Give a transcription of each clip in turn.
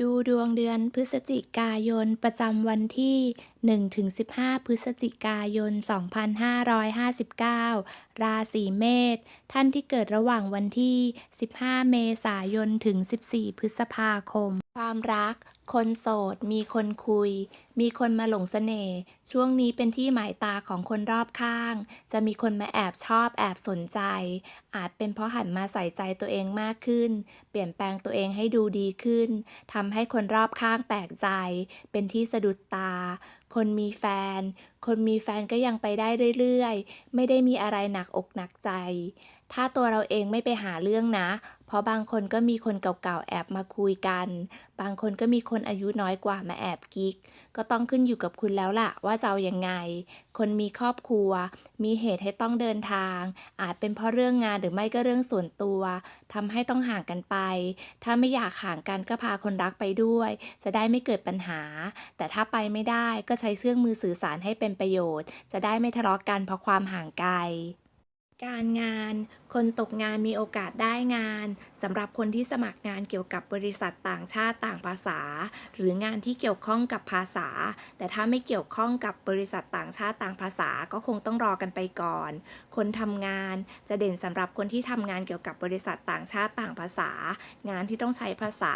ดูดวงเดือนพฤศจิกายน ประจำวันที่ 1-15 พฤศจิกายน 2559 ราศีเมษ ท่านที่เกิดระหว่างวันที่ 15 เมษายน ถึง 14 พฤษภาคมความรัก คนโสด มีคนคุย มีคนมาหลงเสน่ห์ ช่วงนี้เป็นที่หมายตาของคนรอบข้าง จะมีคนมาแอบชอบแอบสนใจ อาจเป็นเพราะหันมาใส่ใจตัวเองมากขึ้น เปลี่ยนแปลงตัวเองให้ดูดีขึ้น ทำให้คนรอบข้างแปลกใจ เป็นที่สะดุดตา คนมีแฟน คนมีแฟนก็ยังไปได้เรื่อยๆ ไม่ได้มีอะไรหนักอกหนักใจ ถ้าตัวเราเองไม่ไปหาเรื่องนะ เพราะบางคนก็มีคนเก่าๆ แอบมาคุยกัน บางคนก็มีคนอายุน้อยกว่ามาแอบกิ๊ก ก็ต้องขึ้นอยู่กับคุณแล้วล่ะ ว่าจะเอายังไง คนมีครอบครัว มีเหตุให้ต้องเดินทาง อาจเป็นเพราะเรื่องงานหรือไม่ก็เรื่องส่วนตัวทำให้ต้องห่างกันไป ถ้าไม่อยากห่างกันก็พาคนรักไปด้วย จะได้ไม่เกิดปัญหา แต่ถ้าไปไม่ได้ก็ใช้เครื่องมือสื่อสารให้เป็นประโยชน์ จะได้ไม่ทะเลาะกันเพราะความห่างไกล การงาน คนตกงานมีโอกาสได้งานสำหรับคนที่สมัครงานเกี่ยวกับบริษัทต่างชาติต่างภาษา หรืองานที่เกี่ยวข้องกับภาษา แต่ถ้าไม่เกี่ยวข้องกับบริษัทต่างชาติต่างภาษาก็คงต้องรอกันไปก่อน คนทำงานจะเด่นสำหรับคนที่ทำงานเกี่ยวกับบริษัทต่างชาติต่างภาษา งานที่ต้องใช้ภาษา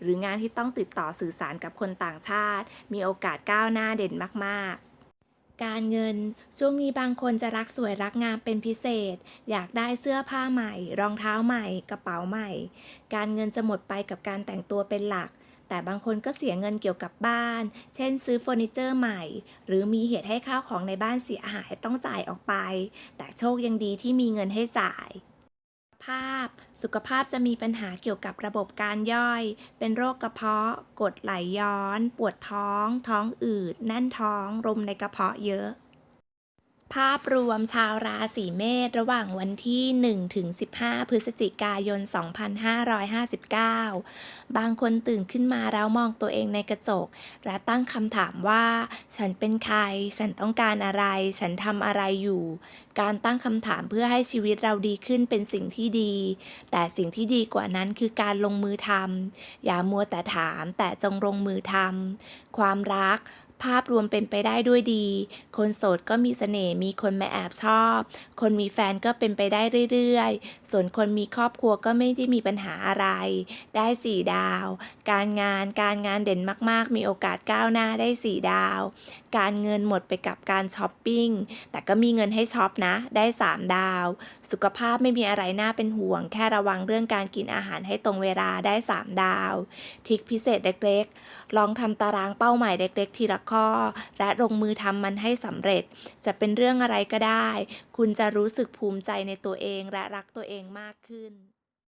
หรืองานที่ต้องติดต่อสื่อสารกับคนต่างชาติ มีโอกาสก้าวหน้าเด่นมาก ๆ การเงิน ช่วงนี้บางคนจะรักสวยรักงามเป็นพิเศษ อยากได้เสื้อผ้าใหม่ รองเท้าใหม่ กระเป๋าใหม่ การเงินจะหมดไปกับการแต่งตัวเป็นหลัก แต่บางคนก็เสียเงินเกี่ยวกับบ้าน เช่น ซื้อเฟอร์นิเจอร์ใหม่ หรือมีเหตุให้ข้าวของในบ้านเสียหายต้องจ่ายออกไป แต่โชคยังดีที่มีเงินให้จ่าย ภาพ สุขภาพจะมีปัญหาเกี่ยวกับระบบการย่อย เป็นโรคกระเพาะ กดไหลย้อน ปวดท้อง ท้องอืด แน่นท้อง ลมในกระเพาะเยอะ ภาพรวมชาวราศีเมษระหว่างวันที่1ถึง15 พฤศจิกายน 2559 บางคนตื่นขึ้นมาแล้วมองตัวเองในกระจก และตั้งคำถามว่า ฉันเป็นใคร ฉันต้องการอะไร ฉันทำอะไรอยู่ การตั้งคำถามเพื่อให้ชีวิตเราดีขึ้นเป็นสิ่งที่ดี แต่สิ่งที่ดีกว่านั้นคือการลงมือทำอย่ามัวแต่ถามแต่จงลงมือทำความรัก ภาพรวมเป็นไปได้ด้วยดี คนโสดก็มีเสน่ห์มีคนมาแอบชอบ คนมีแฟนก็เป็นไปได้เรื่อยๆ ส่วนคนมีครอบครัวก็ไม่ได้มีปัญหาอะไร ได้สี่ดาว การงานการงานเด่นมากๆ มีโอกาสก้าวหน้าได้สี่ดาว การเงินหมดไปกับการช้อปปิ้ง แต่ก็มีเงินให้ช็อปนะ ได้สามดาว สุขภาพไม่มีอะไรน่าเป็นห่วง แค่ระวังเรื่องการกินอาหารให้ตรงเวลาได้สามดาว ทิคพิเศษเล็กๆ ลองทำตารางเป้าหมายเล็กๆ ทีละข้อ และลงมือทำมันให้สำเร็จ จะเป็นเรื่องอะไรก็ได้ คุณจะรู้สึกภูมิใจในตัวเองและรักตัวเองมากขึ้น